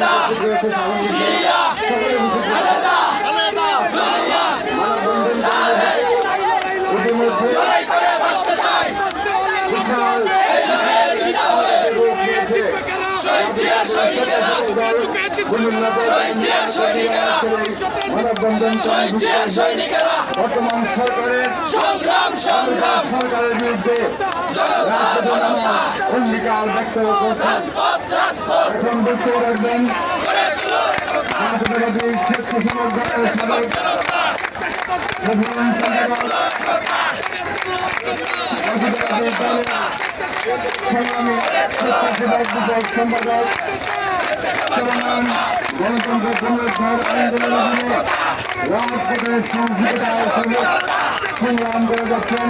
的，是真的，的。বর্তমান সরকারের সংগ্রাম সংগ্রাম। সরকারের বিরুদ্ধে অঙ্গীকার ব্যক্ত এখন বুঝতে রাখবেন করে সংগ্রামী সম্পাদক গণতন্ত্র পুনরুদ্ধার আন্দোলনে রাজপথের সংহিতা সংগ্রাম করে যাচ্ছেন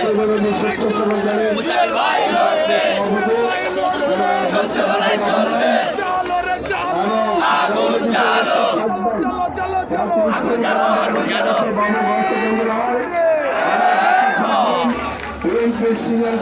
পূর্ববর্তী স্বেচ্ছাসেবক দলের মুসাইল ভাই লড়বে চলছে লড়াই চলবে সিনিয়র